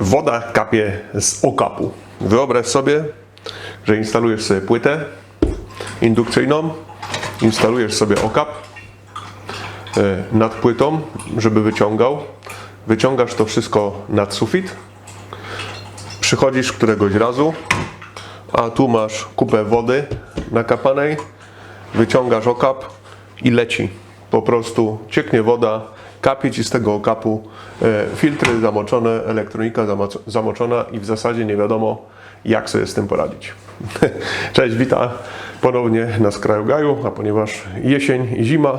Woda kapie z okapu. Wyobraź sobie, że instalujesz sobie płytę indukcyjną, instalujesz sobie okap e, nad płytą, żeby wyciągał. Wyciągasz to wszystko nad sufit. Przychodzisz któregoś razu, a tu masz kupę wody nakapanej, wyciągasz okap i leci. Po prostu cieknie woda, kapie ci z tego okapu, e, filtry zamoczone, elektronika zamo- zamoczona i w zasadzie nie wiadomo, jak sobie z tym poradzić. Cześć, witam ponownie na skraju gaju, a ponieważ jesień i zima,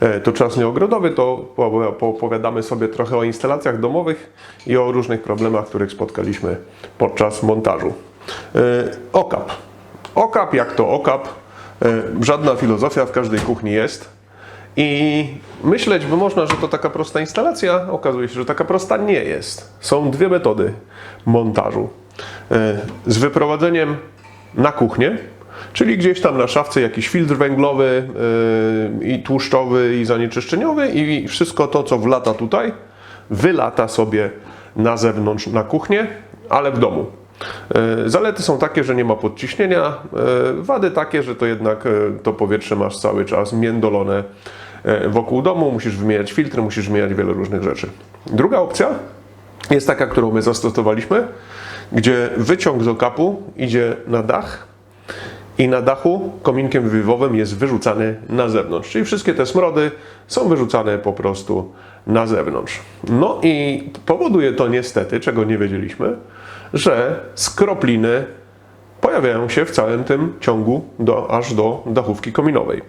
e, to czas nieogrodowy, to po- poopowiadamy sobie trochę o instalacjach domowych i o różnych problemach, których spotkaliśmy podczas montażu. E, Okap. Okap jak to okap, żadna filozofia w każdej kuchni jest. I myśleć by można, że to taka prosta instalacja, okazuje się, że taka prosta nie jest. Są dwie metody montażu. E, Z wyprowadzeniem na kuchnię, czyli gdzieś tam na szafce jakiś filtr węglowy e, i tłuszczowy i zanieczyszczeniowy i wszystko to, co wlata tutaj, wylata sobie na zewnątrz na kuchnię, ale w domu. E, Zalety są takie, że nie ma podciśnienia, e, wady takie, że to jednak e, to powietrze masz cały czas międolone wokół domu, musisz wymieniać filtry, musisz wymieniać wiele różnych rzeczy. Druga opcja jest taka, którą my zastosowaliśmy, gdzie wyciąg z okapu idzie na dach i na dachu kominkiem wywiewowym jest wyrzucany na zewnątrz. Czyli wszystkie te smrody są wyrzucane po prostu na zewnątrz. No i powoduje to niestety, czego nie wiedzieliśmy, że skropliny pojawiają się w całym tym ciągu do, aż do dachówki kominowej.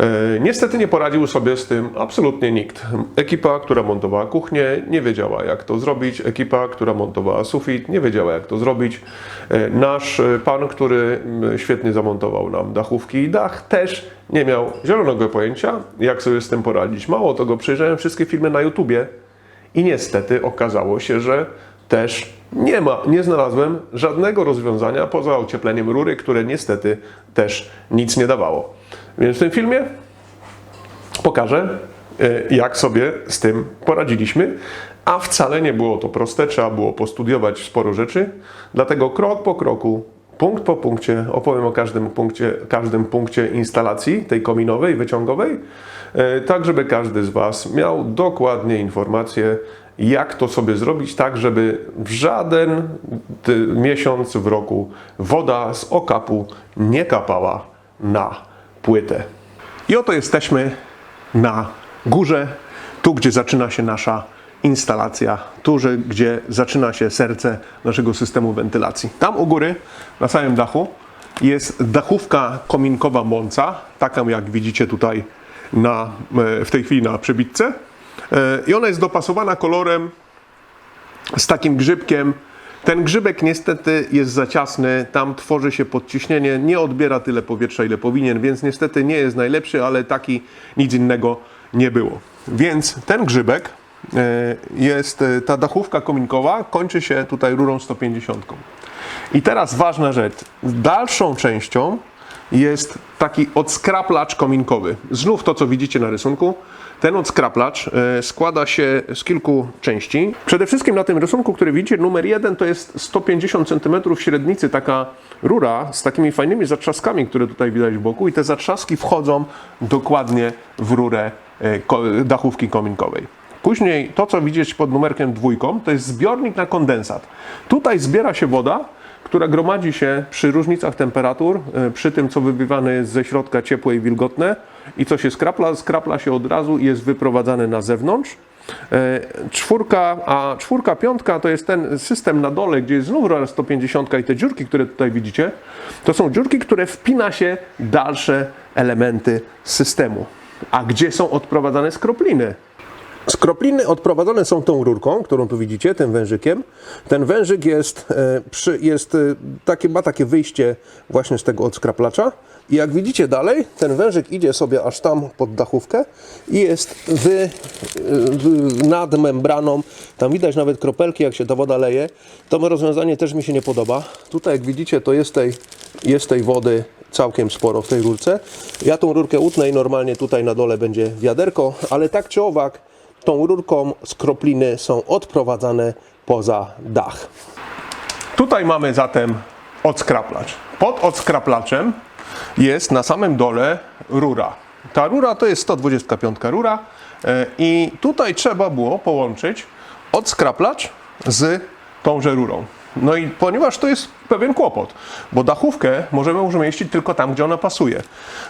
E, Niestety nie poradził sobie z tym absolutnie nikt. Ekipa, która montowała kuchnię, nie wiedziała jak to zrobić. Ekipa, która montowała sufit, nie wiedziała jak to zrobić. E, Nasz e, pan, który świetnie zamontował nam dachówki i dach, też nie miał zielonego pojęcia, jak sobie z tym poradzić. Mało tego, przejrzałem wszystkie filmy na YouTubie i niestety okazało się, że też nie ma, nie znalazłem żadnego rozwiązania poza ociepleniem rury, które niestety też nic nie dawało. Więc w tym filmie pokażę, e, jak sobie z tym poradziliśmy. A wcale nie było to proste, trzeba było postudiować sporo rzeczy. Dlatego krok po kroku, punkt po punkcie opowiem o każdym punkcie, każdym punkcie instalacji tej kominowej, wyciągowej, e, tak żeby każdy z Was miał dokładnie informację, jak to sobie zrobić, tak żeby w żaden miesiąc w roku woda z okapu nie kapała na płytę. I oto jesteśmy na górze, tu gdzie zaczyna się nasza instalacja, tu gdzie zaczyna się serce naszego systemu wentylacji. Tam u góry, na samym dachu, jest dachówka kominkowa Monca, taką jak widzicie tutaj na, e, w tej chwili na przebitce. E, I ona jest dopasowana kolorem z takim grzybkiem. Ten grzybek niestety jest za ciasny, tam tworzy się podciśnienie, nie odbiera tyle powietrza, ile powinien, więc niestety nie jest najlepszy, ale taki nic innego nie było. Więc ten grzybek e, jest, e, ta dachówka kominkowa kończy się tutaj rurą 150. I teraz ważna rzecz, dalszą częścią jest taki odskraplacz kominkowy. Znów to, co widzicie na rysunku. Ten odskraplacz e, składa się z kilku części. Przede wszystkim na tym rysunku, który widzicie, numer jeden to jest 150 cm średnicy, taka rura z takimi fajnymi zatrzaskami, które tutaj widać w boku i te zatrzaski wchodzą dokładnie w rurę e, dachówki kominkowej. Później to, co widzicie pod numerkiem dwójką, to jest zbiornik na kondensat. Tutaj zbiera się woda, która gromadzi się przy różnicach temperatur, e, przy tym, co wybywane jest ze środka ciepłe i wilgotne i co się skrapla, skrapla się od razu i jest wyprowadzane na zewnątrz. E, Czwórka, a czwórka, piątka to jest ten system na dole, gdzie jest znów rura 150 i te dziurki, które tutaj widzicie, to są dziurki, które wpina się dalsze elementy systemu. A gdzie są odprowadzane skropliny? Skropliny odprowadzane są tą rurką, którą tu widzicie, tym wężykiem. Ten wężyk jest, e, jest e, takie, ma takie wyjście właśnie z tego odskraplacza. I jak widzicie dalej, ten wężyk idzie sobie aż tam pod dachówkę i jest wy, e, w- nad membraną. Tam widać nawet kropelki, jak się ta woda leje. To rozwiązanie też mi się nie podoba. Tutaj, jak widzicie, to jest tej, jest tej wody całkiem sporo w tej rurce. Ja tą rurkę utnę i normalnie tutaj na dole będzie wiaderko, ale tak czy owak, tą rurką skropliny są odprowadzane poza dach. Tutaj mamy zatem odskraplacz. Pod odskraplaczem jest na samym dole rura. Ta rura to jest 125 rura e, i tutaj trzeba było połączyć odskraplacz z tąże rurą. No i ponieważ to jest pewien kłopot, bo dachówkę możemy już umieścić tylko tam, gdzie ona pasuje.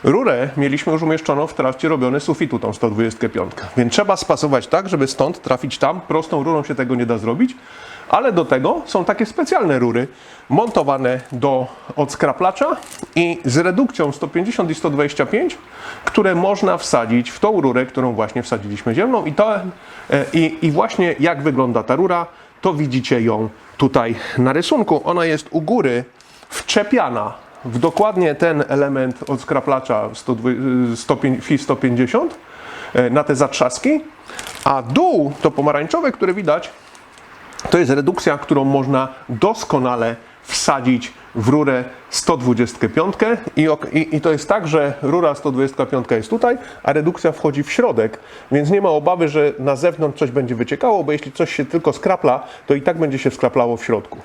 Rurę mieliśmy już umieszczoną w trakcie robiony sufitu, tą 125. Więc trzeba spasować tak, żeby stąd trafić tam. Prostą rurą się tego nie da zrobić, ale do tego są takie specjalne rury montowane do odskraplacza i z redukcją 150 i 125, które można wsadzić w tą rurę, którą właśnie wsadziliśmy ziemną. I, to, e, i, i właśnie jak wygląda ta rura, to widzicie ją tutaj na rysunku. Ona jest u góry wczepiana w dokładnie ten element od skraplacza 150 e, na te zatrzaski, a dół to pomarańczowe, które widać, to jest redukcja, którą można doskonale wsadzić w rurę 125 i, i, i to jest tak, że rura 125 jest tutaj, a redukcja wchodzi w środek, więc nie ma obawy, że na zewnątrz coś będzie wyciekało, bo jeśli coś się tylko skrapla, to i tak będzie się skraplało w środku.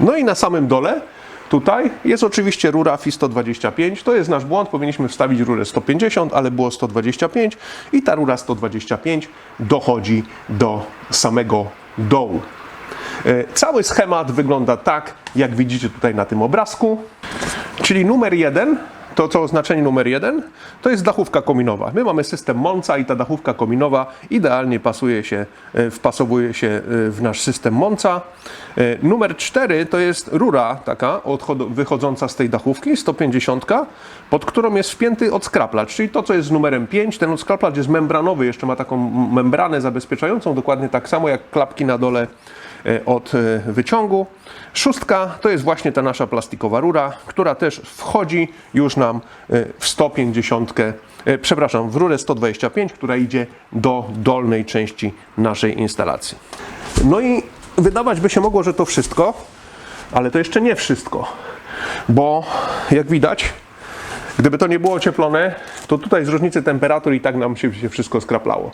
No i na samym dole Tutaj jest oczywiście rura FI 125. To jest nasz błąd. Powinniśmy wstawić rurę 150, ale było 125 i ta rura 125 dochodzi do samego dołu. E, Cały schemat wygląda tak, jak widzicie tutaj na tym obrazku. Czyli numer jeden, to co oznaczenie numer jeden, to jest dachówka kominowa. My mamy system Monca i ta dachówka kominowa idealnie pasuje się, e, wpasowuje się e, w nasz system Monca. Numer cztery to jest rura taka wychodząca z tej dachówki, 150, pod którą jest wpięty odskraplacz, czyli to co jest z numerem 5. Ten odskraplacz jest membranowy, jeszcze ma taką membranę zabezpieczającą, dokładnie tak samo jak klapki na dole od e, wyciągu. Szóstka to jest właśnie ta nasza plastikowa rura, która też wchodzi już nam e, w 150, e, przepraszam, w rurę 125, która idzie do dolnej części naszej instalacji. No i wydawać by się mogło, że to wszystko, ale to jeszcze nie wszystko, bo jak widać, gdyby to nie było ocieplone, to tutaj z różnicy temperatur i tak nam się wszystko skraplało.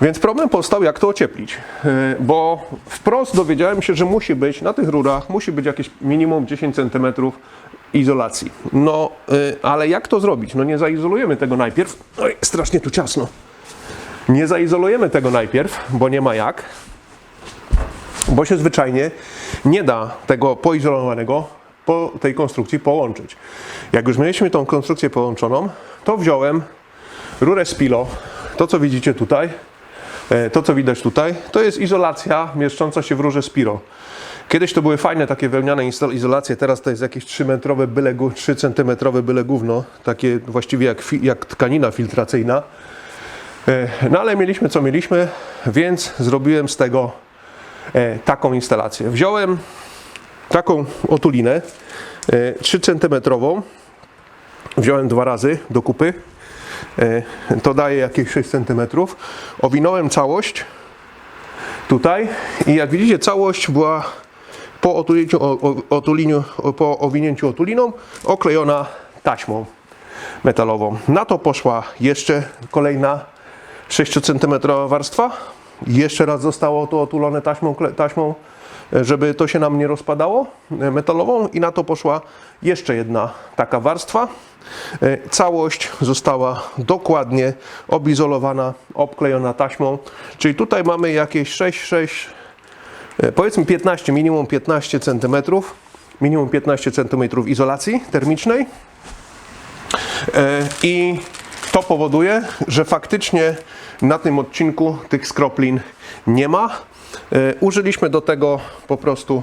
Więc problem powstał, jak to ocieplić, Yy, bo wprost dowiedziałem się, że musi być na tych rurach, musi być jakieś minimum 10 cm izolacji. No, yy, ale jak to zrobić? No nie zaizolujemy tego najpierw. Oj, strasznie tu ciasno. Nie zaizolujemy tego najpierw, bo nie ma jak, bo się zwyczajnie nie da tego poizolowanego po tej konstrukcji połączyć. Jak już mieliśmy tą konstrukcję połączoną, to wziąłem rurę Spilo, to co widzicie tutaj, e, to co widać tutaj, to jest izolacja mieszcząca się w rurze Spiro. Kiedyś to były fajne takie wełniane izolacje, teraz to jest jakieś 3 metrowe byle, gó- 3 centymetrowe byle gówno, takie właściwie jak, jak tkanina filtracyjna. E, No ale mieliśmy co mieliśmy, więc zrobiłem z tego e, taką instalację. Wziąłem taką otulinę e, 3 centymetrową, wziąłem dwa razy do kupy, E, to daje jakieś 6 cm. Owinąłem całość tutaj i jak widzicie całość była po otuliniu, otuliniu, po owinięciu otuliną oklejona taśmą metalową. Na to poszła jeszcze kolejna 6 cm warstwa. Jeszcze raz zostało to otulone taśmą, taśmą, e, żeby to się nam nie rozpadało, e, metalową i na to poszła jeszcze jedna taka warstwa. E, Całość została dokładnie obizolowana, obklejona taśmą, czyli tutaj mamy jakieś 6, 6, e, powiedzmy 15, minimum 15 cm, minimum 15 cm izolacji termicznej. I to powoduje, że faktycznie na tym odcinku tych skroplin nie ma. E, Użyliśmy do tego po prostu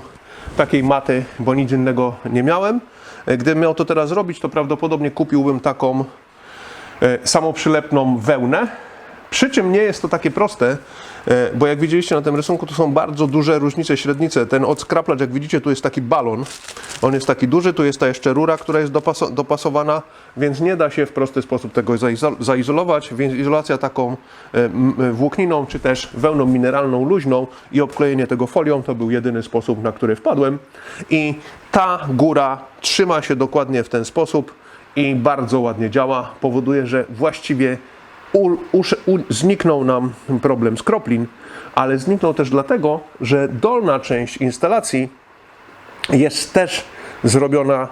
takiej maty, bo nic innego nie miałem. E, Gdybym miał to teraz robić, to prawdopodobnie kupiłbym taką e, samoprzylepną wełnę. Przy czym nie jest to takie proste, bo jak widzieliście na tym rysunku, to są bardzo duże różnice, średnice. Ten odskraplacz, jak widzicie, tu jest taki balon. On jest taki duży, tu jest ta jeszcze rura, która jest dopaso- dopasowana, więc nie da się w prosty sposób tego zaizo- zaizolować, więc izolacja taką e, m, włókniną, czy też wełną mineralną, luźną i obklejenie tego folią, to był jedyny sposób, na który wpadłem. I ta góra trzyma się dokładnie w ten sposób i bardzo ładnie działa. Powoduje, że właściwie u, usz- u, zniknął nam problem skroplin, ale zniknął też dlatego, że dolna część instalacji jest też zrobiona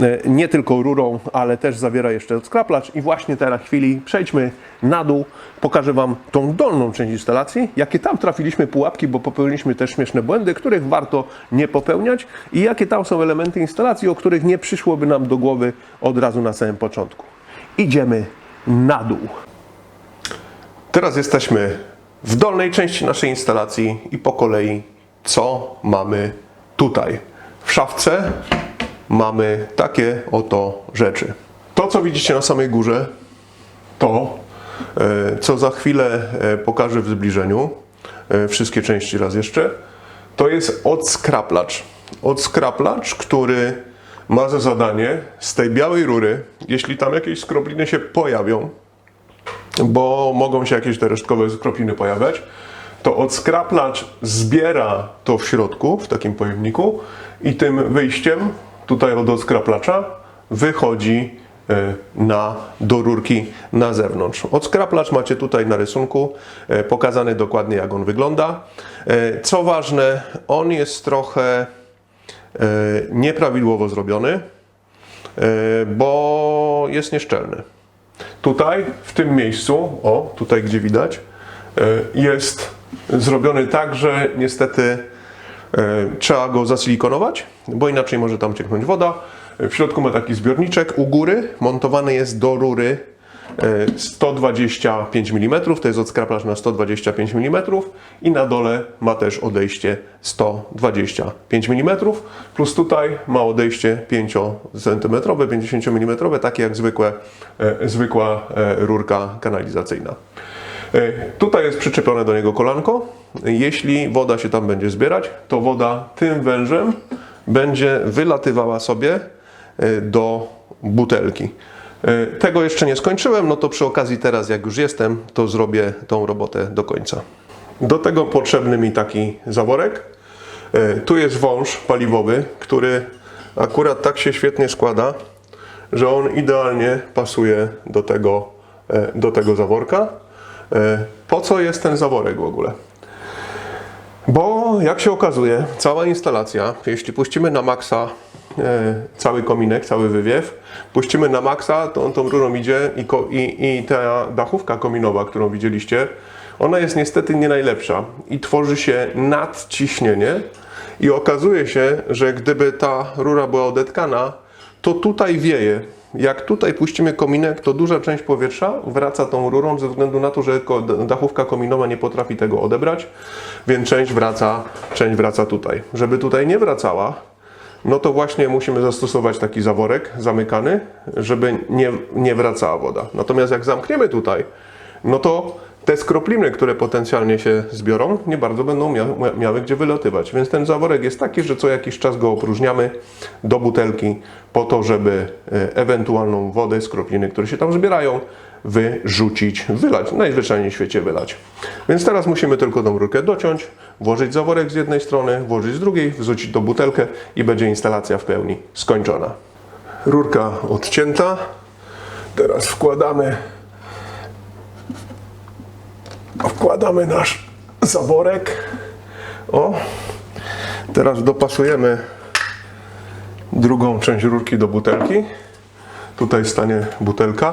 e, nie tylko rurą, ale też zawiera jeszcze skraplacz i właśnie teraz chwili przejdźmy na dół, pokażę Wam tą dolną część instalacji, jakie tam trafiliśmy pułapki, bo popełniliśmy też śmieszne błędy, których warto nie popełniać i jakie tam są elementy instalacji, o których nie przyszłoby nam do głowy od razu na samym początku. Idziemy na dół. Teraz jesteśmy w dolnej części naszej instalacji i po kolei co mamy tutaj. W szafce mamy takie oto rzeczy. To, co widzicie na samej górze, to, e, co za chwilę e, pokażę w zbliżeniu, e, wszystkie części raz jeszcze, to jest odskraplacz. Odskraplacz, który ma za zadanie z tej białej rury, jeśli tam jakieś skropliny się pojawią, bo mogą się jakieś te resztkowe skropliny pojawiać, to odskraplacz zbiera to w środku, w takim pojemniku i tym wyjściem, tutaj od odskraplacza, wychodzi e, na, do rurki na zewnątrz. Odskraplacz macie tutaj na rysunku, e, pokazany dokładnie jak on wygląda. E, Co ważne, on jest trochę nieprawidłowo zrobiony, bo jest nieszczelny. Tutaj, w tym miejscu, o, tutaj gdzie widać, e, jest zrobiony tak, że niestety e, trzeba go zasilikonować, bo inaczej może tam cieknąć woda. W środku ma taki zbiorniczek. U góry, montowany jest do rury e, 125 mm, to jest odskraplacz na 125 mm i na dole ma też odejście 125 mm, plus tutaj ma odejście 5 cm, 50 mm, takie jak zwykłe, e, zwykła e, rurka kanalizacyjna. E, Tutaj jest przyczepione do niego kolanko. Jeśli woda się tam będzie zbierać, to woda tym wężem będzie wylatywała sobie e, do butelki. E, Tego jeszcze nie skończyłem, no to przy okazji teraz jak już jestem, to zrobię tą robotę do końca. Do tego potrzebny mi taki zaworek. E, Tu jest wąż paliwowy, który akurat tak się świetnie składa, że on idealnie pasuje do tego, e, do tego zaworka. E, Po co jest ten zaworek w ogóle? Bo jak się okazuje, cała instalacja, jeśli puścimy na maksa e, cały kominek, cały wywiew, puścimy na maksa, to on tą rurą idzie i, i, i ta dachówka kominowa, którą widzieliście, ona jest niestety nie najlepsza i tworzy się nadciśnienie i okazuje się, że gdyby ta rura była odetkana, to tutaj wieje. Jak tutaj puścimy kominek, to duża część powietrza wraca tą rurą ze względu na to, że dachówka kominowa nie potrafi tego odebrać, więc część wraca, część wraca tutaj. Żeby tutaj nie wracała, no to właśnie musimy zastosować taki zaworek zamykany, żeby nie, nie wracała woda. Natomiast jak zamkniemy tutaj, no to te skropliny, które potencjalnie się zbiorą, nie bardzo będą mia- miały gdzie wylatywać. Więc ten zaworek jest taki, że co jakiś czas go opróżniamy do butelki po to, żeby e, ewentualną wodę, skropliny, które się tam zbierają, wyrzucić, wylać, najzwyczajniej w świecie wylać. Więc teraz musimy tylko tą rurkę dociąć, włożyć zaworek z jednej strony, włożyć z drugiej, wrzucić do butelkę i będzie instalacja w pełni skończona. Rurka odcięta. Teraz wkładamy wkładamy nasz zaworek. O, teraz dopasujemy drugą część rurki do butelki. Tutaj stanie butelka.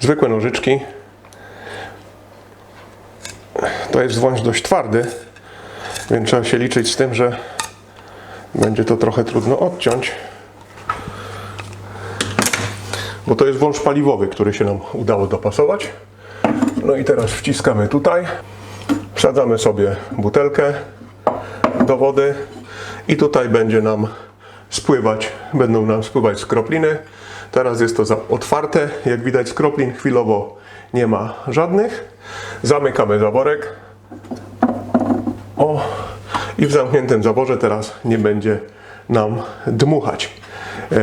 Zwykłe nożyczki. To jest wąż dość twardy, więc trzeba się liczyć z tym, że będzie to trochę trudno odciąć. Bo to jest wąż paliwowy, który się nam udało dopasować. No i teraz wciskamy tutaj, wsadzamy sobie butelkę do wody i tutaj będzie nam spływać, będą nam spływać skropliny. Teraz jest to otwarte, jak widać skroplin chwilowo nie ma żadnych. Zamykamy zaworek. O, i w zamkniętym zaworze teraz nie będzie nam dmuchać. E,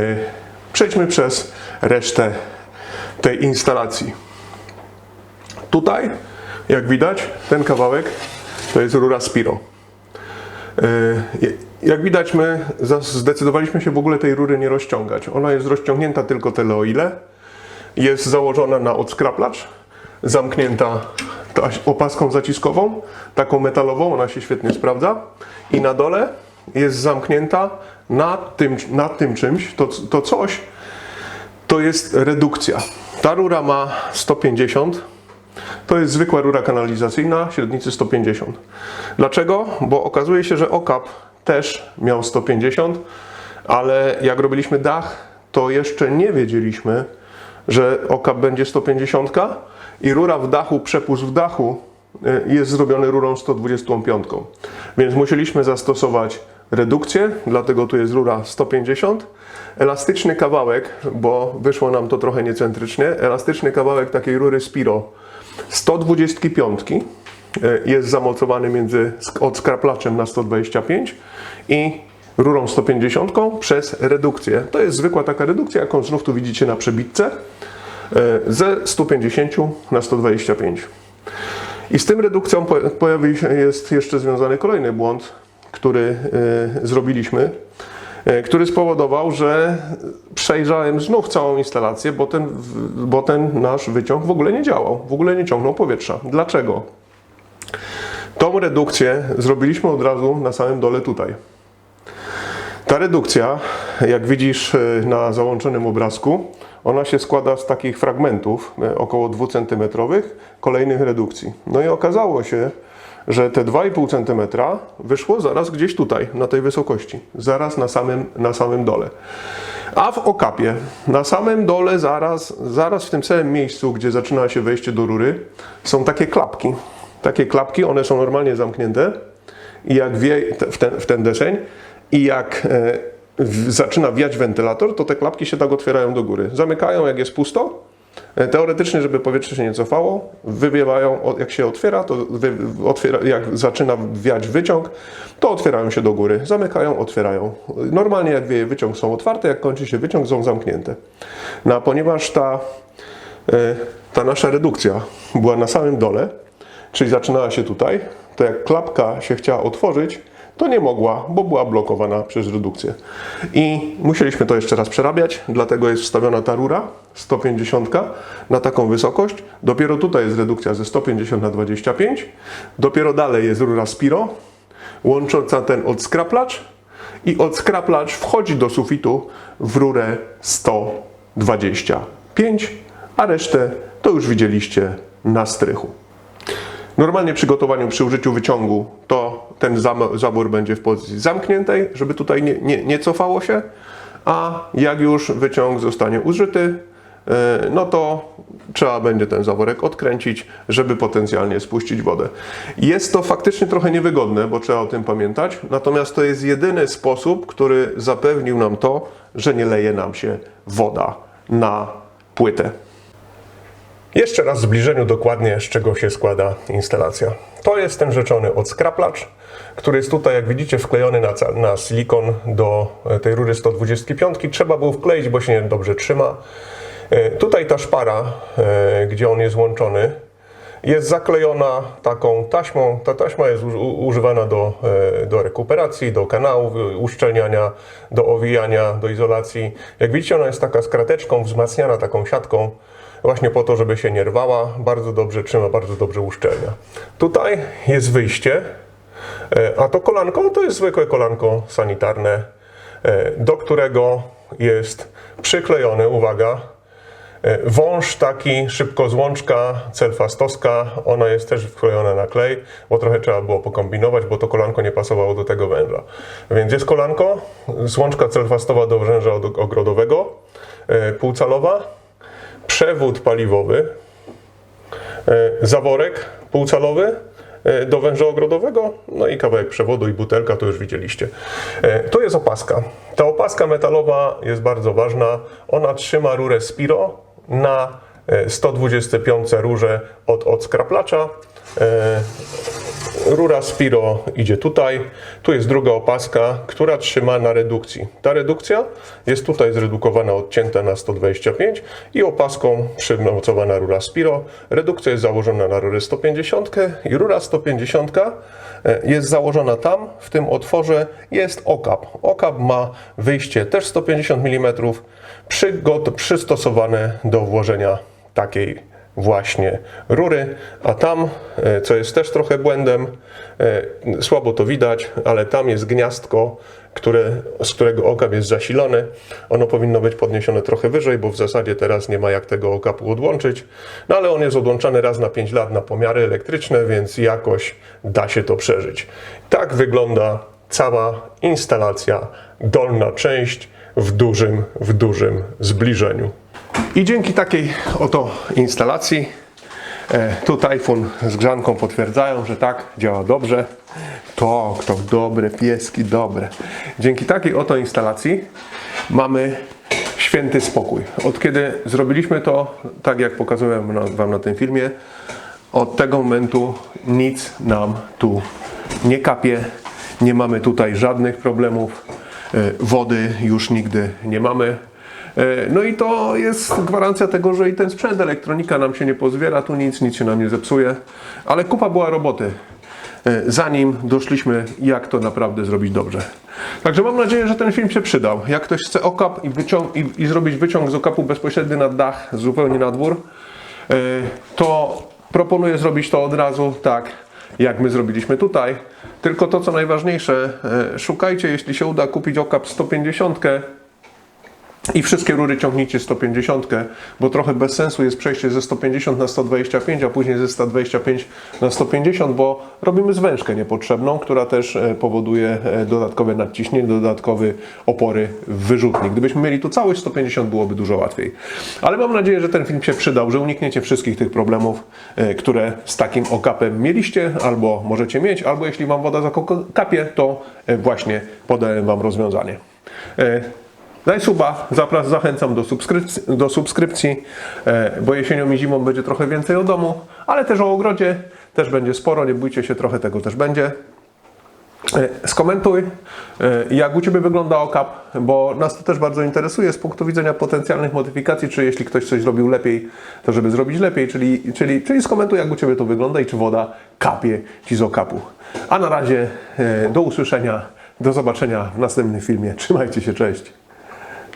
Przejdźmy przez resztę tej instalacji. Tutaj, jak widać, ten kawałek to jest rura Spiro. Yy, Jak widać, my zdecydowaliśmy się w ogóle tej rury nie rozciągać. Ona jest rozciągnięta tylko tyle o ile. Jest założona na odskraplacz, zamknięta opaską zaciskową, taką metalową, ona się świetnie sprawdza. I na dole jest zamknięta nad tym, nad tym czymś, to, to coś to jest redukcja. Ta rura ma 150, to jest zwykła rura kanalizacyjna, średnicy 150. Dlaczego? Bo okazuje się, że okap też miał 150, ale jak robiliśmy dach, to jeszcze nie wiedzieliśmy, że okap będzie 150 i rura w dachu, przepust w dachu y, jest zrobiony rurą 125. Więc musieliśmy zastosować redukcję, dlatego tu jest rura 150. Elastyczny kawałek, bo wyszło nam to trochę niecentrycznie, elastyczny kawałek takiej rury Spiro 125 y, jest zamocowany między od skraplaczem na 125 i rurą 150 przez redukcję. To jest zwykła taka redukcja, jaką znów tu widzicie na przebitce, y, ze 150 na 125. I z tym redukcją po- pojawił się, jest jeszcze związany kolejny błąd, który y, zrobiliśmy, który spowodował, że przejrzałem znów całą instalację, bo ten, bo ten nasz wyciąg w ogóle nie działał, w ogóle nie ciągnął powietrza. Dlaczego? Tą redukcję zrobiliśmy od razu na samym dole tutaj. Ta redukcja, jak widzisz y, na załączonym obrazku, ona się składa z takich fragmentów, y, około 2 cm, kolejnych redukcji. No i okazało się, że te 2,5 cm wyszło zaraz gdzieś tutaj, na tej wysokości, zaraz na samym, na samym dole. A w okapie, na samym dole, zaraz, zaraz w tym samym miejscu, gdzie zaczyna się wejście do rury, są takie klapki. Takie klapki, one są normalnie zamknięte i jak wie w ten, w ten deseń i jak e, w, zaczyna wiać wentylator, to te klapki się tak otwierają do góry. Zamykają jak jest pusto. E, Teoretycznie, żeby powietrze się nie cofało, wywiewają, jak się otwiera, to wy, otwiera, jak zaczyna wiać wyciąg, to otwierają się do góry. Zamykają, otwierają. Normalnie jak wieje wyciąg są otwarte, jak kończy się wyciąg są zamknięte. No a ponieważ ta, e, ta nasza redukcja była na samym dole, czyli zaczynała się tutaj, to jak klapka się chciała otworzyć, to nie mogła, bo była blokowana przez redukcję. I musieliśmy to jeszcze raz przerabiać, dlatego jest wstawiona ta rura 150 na taką wysokość. Dopiero tutaj jest redukcja ze 150 na 25. Dopiero dalej jest rura Spiro, łącząca ten odskraplacz i odskraplacz wchodzi do sufitu w rurę 125, a resztę to już widzieliście na strychu. Normalnie przy gotowaniu, przy użyciu wyciągu, to ten zabór będzie w pozycji zamkniętej, żeby tutaj nie, nie, nie cofało się, a jak już wyciąg zostanie użyty, yy, no to trzeba będzie ten zaworek odkręcić, żeby potencjalnie spuścić wodę. Jest to faktycznie trochę niewygodne, bo trzeba o tym pamiętać, natomiast to jest jedyny sposób, który zapewnił nam to, że nie leje nam się woda na płytę. Jeszcze raz w zbliżeniu dokładnie, z czego się składa instalacja. To jest ten rzeczony odskraplacz, który jest tutaj, jak widzicie, wklejony na, na silikon do e, tej rury 125. Trzeba było wkleić, bo się nie dobrze trzyma. E, Tutaj ta szpara, e, gdzie on jest łączony, jest zaklejona taką taśmą. Ta taśma jest używana do, do rekuperacji, do kanałów, uszczelniania, do owijania, do izolacji. Jak widzicie, ona jest taka z krateczką, wzmacniana taką siatką, właśnie po to, żeby się nie rwała. Bardzo dobrze trzyma, bardzo dobrze uszczelnia. Tutaj jest wyjście, e, a to kolanko to jest zwykłe kolanko sanitarne, e, do którego jest przyklejony, uwaga, E, Wąż taki, szybkozłączka, celfastowska, ona jest też wklejona na klej, bo trochę trzeba było pokombinować, bo to kolanko nie pasowało do tego węża. Więc jest kolanko, złączka celfastowa do węża od- ogrodowego, półcalowa, przewód paliwowy, e, zaworek półcalowy e, do węża ogrodowego, no i kawałek przewodu i butelka, to już widzieliście. E, Tu jest opaska. Ta opaska metalowa jest bardzo ważna. Ona trzyma rurę Spiro na e, 125 rurze od, od skraplacza. E, Rura Spiro idzie tutaj, tu jest druga opaska, która trzyma na redukcji. Ta redukcja jest tutaj zredukowana, odcięta na 125 i opaską przymocowana rura Spiro. Redukcja jest założona na rurę 150 i rura 150 e, jest założona tam, w tym otworze jest okap. Okap ma wyjście też 150 mm, przygot, przystosowane do włożenia takiej właśnie rury, a tam, e, co jest też trochę błędem, e, słabo to widać, ale tam jest gniazdko, które, z którego okap jest zasilony. Ono powinno być podniesione trochę wyżej, bo w zasadzie teraz nie ma jak tego okapu odłączyć. No ale on jest odłączany raz na 5 lat na pomiary elektryczne, więc jakoś da się to przeżyć. Tak wygląda cała instalacja, dolna część w dużym, w dużym zbliżeniu. I dzięki takiej oto instalacji e, tu Tajfun z grzanką potwierdzają, że tak, działa dobrze. To, to dobre, pieski, dobre. Dzięki takiej oto instalacji mamy święty spokój. Od kiedy zrobiliśmy to, tak jak pokazałem Wam na tym filmie, od tego momentu nic nam tu nie kapie, nie mamy tutaj żadnych problemów, e, wody już nigdy nie mamy. E, No i to jest gwarancja tego, że i ten sprzęt, elektronika nam się nie pozwiera, tu nic, nic się nam nie zepsuje, ale kupa była roboty, e, zanim doszliśmy, jak to naprawdę zrobić dobrze. Także mam nadzieję, że ten film się przydał. Jak ktoś chce okap i, wyciąg- i, i zrobić wyciąg z okapu bezpośrednio na dach, zupełnie na dwór, e, to proponuję zrobić to od razu tak, jak my zrobiliśmy tutaj. Tylko to, co najważniejsze, szukajcie, jeśli się uda kupić okap 150 i wszystkie rury ciągnijcie 150, bo trochę bez sensu jest przejście ze 150 na 125, a później ze 125 na 150, bo robimy zwężkę niepotrzebną, która też e, powoduje e, dodatkowe nadciśnienie, dodatkowe opory w wyrzutni. Gdybyśmy mieli tu całość 150, byłoby dużo łatwiej. Ale mam nadzieję, że ten film się przydał, że unikniecie wszystkich tych problemów, e, które z takim okapem mieliście, albo możecie mieć, albo jeśli Wam woda zakapie, to właśnie podałem Wam rozwiązanie. Daj suba, zapras, zachęcam do subskrypcji, do subskrypcji, e, bo jesienią i zimą będzie trochę więcej o domu, ale też o ogrodzie, też będzie sporo, nie bójcie się, trochę tego też będzie. E, Skomentuj, e, jak u Ciebie wygląda okap, bo nas to też bardzo interesuje z punktu widzenia potencjalnych modyfikacji, czy jeśli ktoś coś zrobił lepiej, to żeby zrobić lepiej, czyli, czyli, czyli skomentuj, jak u Ciebie to wygląda i czy woda kapie Ci z okapu. A na razie do usłyszenia, do zobaczenia w następnym filmie. Trzymajcie się, cześć.